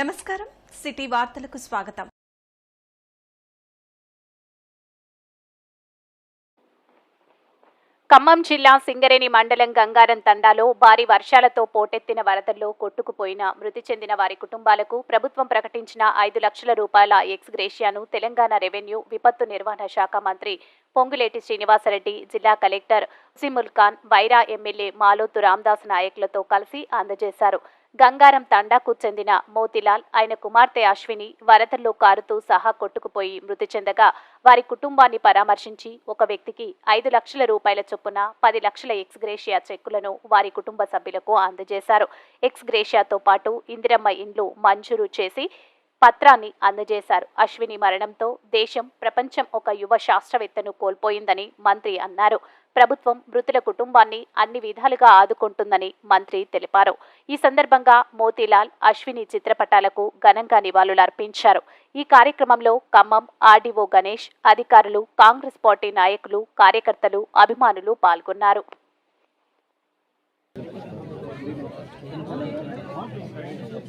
నమస్కారం. సిటీ వార్తలకు స్వాగతం. ఖమ్మం జిల్లా సింగరేణి మండలం గంగారం తండాలో భారీ వర్షాలతో పోటెత్తిన వరదల్లో కొట్టుకుపోయిన మృతి చెందిన వారి కుటుంబాలకు ప్రభుత్వం ప్రకటించిన ఐదు లక్షల రూపాయల ఎక్స్ గ్రేషియాను తెలంగాణ రెవెన్యూ విపత్తు నిర్వహణ శాఖ మంత్రి పొంగులేటి శ్రీనివాసరెడ్డి జిల్లా కలెక్టర్ సిముల్ ఖాన్ వైరా ఎమ్మెల్యే మాలోతు రామ్దాస్ నాయకులతో కలిసి అందజేశారు. గంగారం తండాకు చెందిన మోతిలాల్ ఆయన కుమార్తె అశ్విని వరదల్లో కారుతూ సహా కొట్టుకుపోయి మృతి చెందగా వారి కుటుంబాన్ని పరామర్శించి ఒక వ్యక్తికి ఐదు లక్షల రూపాయల చొప్పున పది లక్షల ఎక్స్ గ్రేషియా చెక్కులను వారి కుటుంబ సభ్యులకు అందజేశారు. ఎక్స్ గ్రేషియాతో పాటు ఇందిరమ్మ ఇండ్లు మంజూరు చేసి పత్రాన్ని అందజేశారు. అశ్విని మరణంతో దేశం ప్రపంచం ఒక యువ శాస్త్రవేత్తను కోల్పోయిందని మంత్రి అన్నారు. ప్రభుత్వం మృతుల కుటుంబాన్ని అన్ని విధాలుగా ఆదుకుంటుందని మంత్రి తెలిపారు. ఈ సందర్భంగా మోతీలాల్ అశ్విని చిత్రపటాలకు ఘనంగా నివాళులర్పించారు. ఈ కార్యక్రమంలో ఖమ్మం ఆర్డీఓ గణేష్ అధికారులు కాంగ్రెస్ పార్టీ నాయకులు కార్యకర్తలు అభిమానులు పాల్గొన్నారు.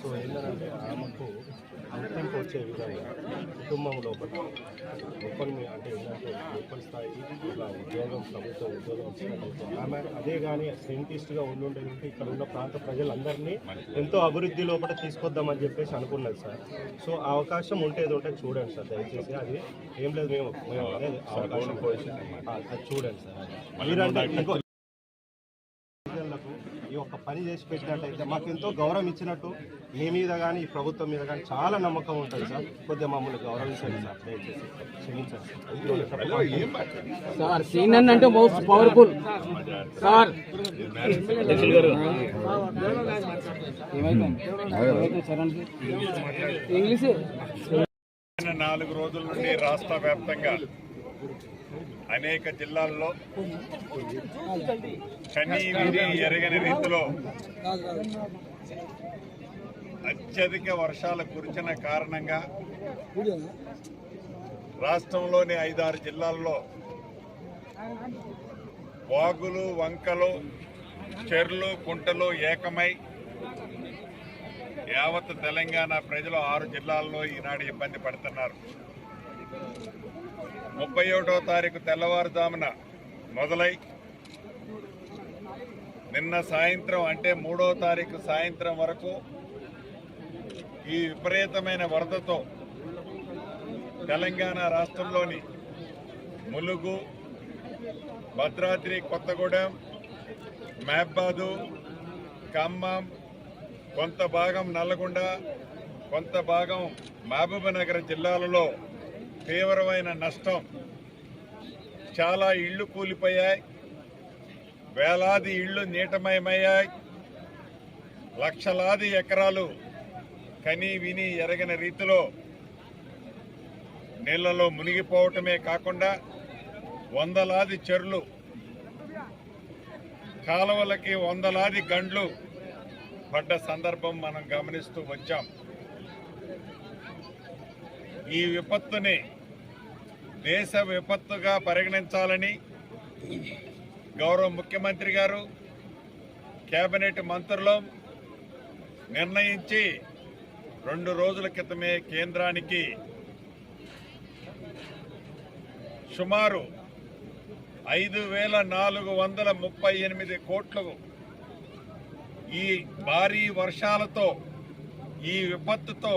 సో ఏంటంటే ఆమెకు గుర్తింపు వచ్చే విధంగా కుటుంబం లోపల లోపలి అంటే ఏంటంటే లోపలి స్థాయి ఇలా ఉద్యోగం ప్రభుత్వ ఉద్యోగం వచ్చినట్లయితే ఆమె అదే కానీ సైంటిస్ట్గా ఉండుంటే ఇక్కడ ఉన్న ప్రాంత ప్రజలందరినీ ఎంతో అభివృద్ధి లోపల తీసుకొద్దామని చెప్పేసి అనుకున్నది సార్ సో అవకాశం ఉంటే ఏదో ఉంటే చూడండి సార్ దయచేసి. అది ఏం లేదు మేము మేము అదే అవకాశం. ఆ, అది చూడండి సార్. మీరంటే ఇంకో ఈ ఒక్క పని చేసి పెట్టినట్టయితే మాకు ఎంతో గౌరవం ఇచ్చినట్టు మీ మీద కానీ ఈ ప్రభుత్వం మీద కానీ చాలా నమ్మకం ఉంటుంది సార్. కొద్దిగా మమ్మల్ని గౌరవించండి సార్ దయచేసి. క్షమించండి సార్. సార్ సీన్ అంటే మోస్ట్ పవర్ఫుల్. సార్. ఇంగ్లీష్. నాలుగు రోజుల నుండి రాష్ట్ర వ్యాప్తంగా అనేక జిల్లాల్లో కనీ విని ఎరగని రీతిలో అత్యధిక వర్షాలు కురిచిన కారణంగా రాష్ట్రంలోని ఐదారు జిల్లాల్లో వాగులు వంకలు చెర్లు కుంటలు ఏకమై యావత్ తెలంగాణ ప్రజలు ఆరు జిల్లాల్లో ఈనాడు ఇబ్బంది పడుతున్నారు. ముప్పై ఒకటో తారీఖు తెల్లవారుజామున మొదలై నిన్న సాయంత్రం అంటే మూడో తారీఖు సాయంత్రం వరకు ఈ విపరీతమైన వరదతో తెలంగాణ రాష్ట్రంలోని ములుగు భద్రాద్రి కొత్తగూడెం మహబాదు ఖమ్మం కొంత భాగం నల్లగొండ కొంత భాగం మహబూబ్నగర్ జిల్లాలలో తీవ్రమైన నష్టం. చాలా ఇళ్ళు కూలిపోయాయి. వేలాది ఇళ్ళు నీటమయమయ్యాయి. లక్షలాది ఎకరాలు కని విని ఎరగని రీతిలో నీళ్ళలో మునిగిపోవటమే కాకుండా వందలాది చెర్లు కాలువలకి వందలాది గండ్లు పడ్డ సందర్భం మనం గమనిస్తూ వచ్చాం. ఈ విపత్తుని దేశ విపత్తుగా పరిగణించాలని గౌరవ ముఖ్యమంత్రి గారు కేబినెట్ మంత్రులు నిర్ణయించి రెండు రోజుల క్రితమే కేంద్రానికి సుమారు ఐదు వేల నాలుగు వందల ముప్పై ఎనిమిది కోట్లు ఈ భారీ వర్షాలతో ఈ విపత్తుతో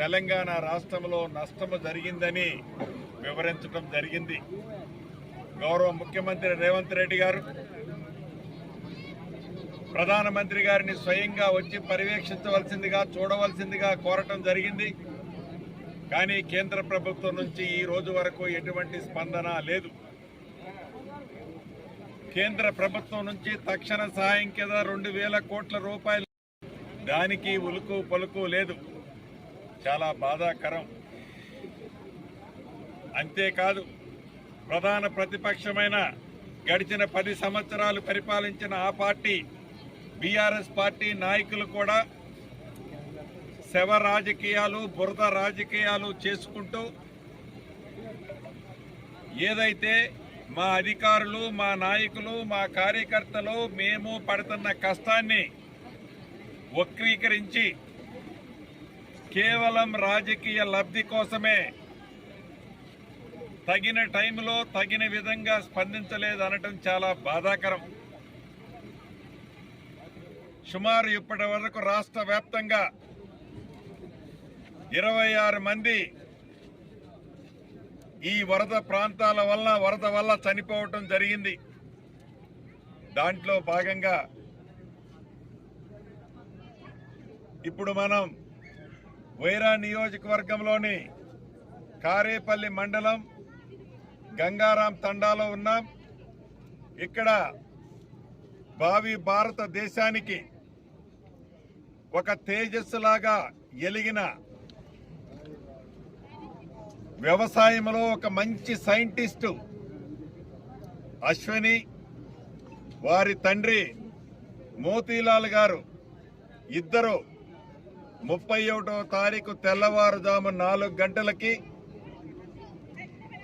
తెలంగాణ రాష్ట్రంలో నష్టము జరిగిందని వివరించడం జరిగింది. గౌరవ ముఖ్యమంత్రి రేవంత్ రెడ్డి గారు ప్రధానమంత్రి గారిని స్వయంగా వచ్చి పర్యవేక్షించవలసిందిగా చూడవలసిందిగా కోరటం జరిగింది. కానీ కేంద్ర ప్రభుత్వం నుంచి ఈ రోజు వరకు ఎటువంటి స్పందన లేదు. కేంద్ర ప్రభుత్వం నుంచి తక్షణ సహాయం కింద రెండు వేల కోట్ల రూపాయలు. దానికి ఉలుకు పలుకు లేదు. చాలా బాధాకరం. అంతేకాదు ప్రధాన ప్రతిపక్షమైన గడిచిన పది సంవత్సరాలు పరిపాలించిన ఆ పార్టీ బీఆర్ఎస్ పార్టీ నాయకులు కూడా శవ రాజకీయాలు బురద రాజకీయాలు చేసుకుంటూ ఏదైతే మా అధికారులు మా నాయకులు మా కార్యకర్తలు మేము పడుతున్న కష్టాన్ని వక్రీకరించి కేవలం రాజకీయ లబ్ధి కోసమే తగిన టైంలో తగిన విధంగా స్పందించలేదు అనటం చాలా బాధాకరం. సుమారు ఇప్పటి వరకు రాష్ట్ర వ్యాప్తంగా ఇరవై ఆరు మంది ఈ వరద ప్రాంతాల వల్ల వరద వల్ల చనిపోవటం జరిగింది. దాంట్లో భాగంగా ఇప్పుడు మనం వైరా నియోజకవర్గంలోని కారేపల్లి మండలం గంగారాం తండాలో ఉన్నాం. ఇక్కడ భావి భారతదేశానికి ఒక తేజస్సులాగా ఎలిగిన వ్యవసాయంలో ఒక మంచి సైంటిస్టు అశ్విని వారి తండ్రి మోతీలాల్ గారు. ఇద్దరు ముప్పై ఒకటో తారీఖు తెల్లవారుజాము నాలుగు గంటలకి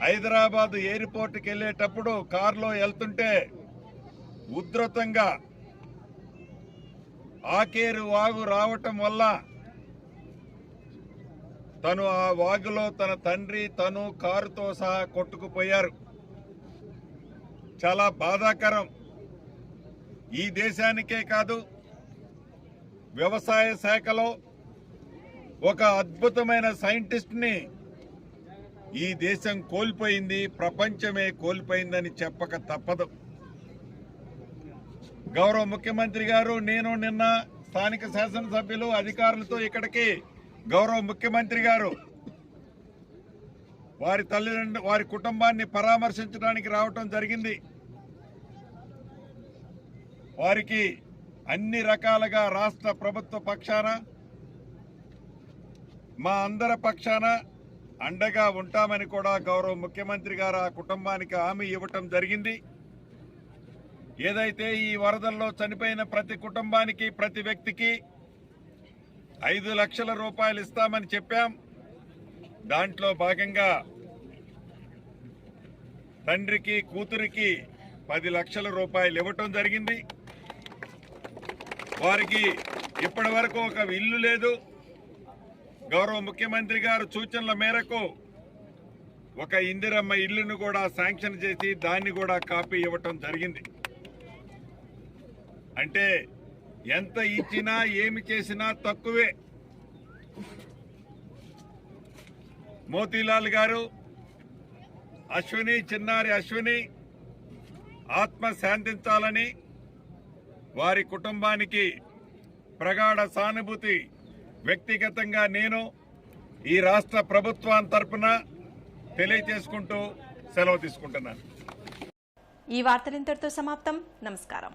హైదరాబాద్ ఎయిర్పోర్ట్కి వెళ్ళేటప్పుడు కారులో వెళ్తుంటే ఉధృతంగా ఆకేరు వాగు రావటం వల్ల తను ఆ వాగులో తన తండ్రి తను కారుతో సహా కొట్టుకుపోయారు. చాలా బాధాకరం. ఈ దేశానికే కాదు వ్యవసాయ శాఖలో ఒక అద్భుతమైన సైంటిస్ట్ని ఈ దేశం కోల్పోయింది ప్రపంచమే కోల్పోయిందని చెప్పక తప్పదు. గౌరవ ముఖ్యమంత్రి గారు నేను నిన్న స్థానిక శాసనసభ్యులు అధికారులతో ఇక్కడికి గౌరవ ముఖ్యమంత్రి గారు వారి తల్లిదండ్రు వారి కుటుంబాన్ని పరామర్శించడానికి రావటం జరిగింది. వారికి అన్ని రకాలుగా రాష్ట్ర ప్రభుత్వ పక్షాన మా అందరి పక్షాన అండగా ఉంటామని కూడా గౌరవ ముఖ్యమంత్రి గారు ఆ కుటుంబానికి హామీ ఇవ్వటం జరిగింది. ఏదైతే ఈ వరదల్లో చనిపోయిన ప్రతి కుటుంబానికి ప్రతి వ్యక్తికి ఐదు లక్షల రూపాయలు ఇస్తామని చెప్పాం. దాంట్లో భాగంగా తండ్రికి కూతురికి పది లక్షల రూపాయలు ఇవ్వటం జరిగింది. వారికి ఇప్పటి వరకు ఒక ఇల్లు లేదు. గౌరవ ముఖ్యమంత్రి గారు సూచనల మేరకు ఒక ఇందిరమ్మ ఇల్లును కూడా శాంక్షన్ చేసి దాన్ని కూడా కాపీ ఇవ్వటం జరిగింది. అంటే ఎంత ఇచ్చినా ఏమి చేసినా తక్కువే. మోతీలాల్ గారు అశ్విని చిన్నారి అశ్విని ఆత్మ శాంతించాలని వారి కుటుంబానికి ప్రగాఢ సానుభూతి వ్యక్తిగతంగా నేను ఈ రాష్ట్ర ప్రభుత్వం తరపున తెలియజేసుకుంటూ సెలవు తీసుకుంటున్నాను. ఈ వార్తలు ఇంతటితో సమాప్తం. నమస్కారం.